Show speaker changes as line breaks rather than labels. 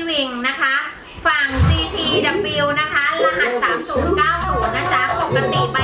พี่วิงนะคะ ฝั่ง CTW นะคะ รหัส 3090 นะจ๊ะ ปกติใบ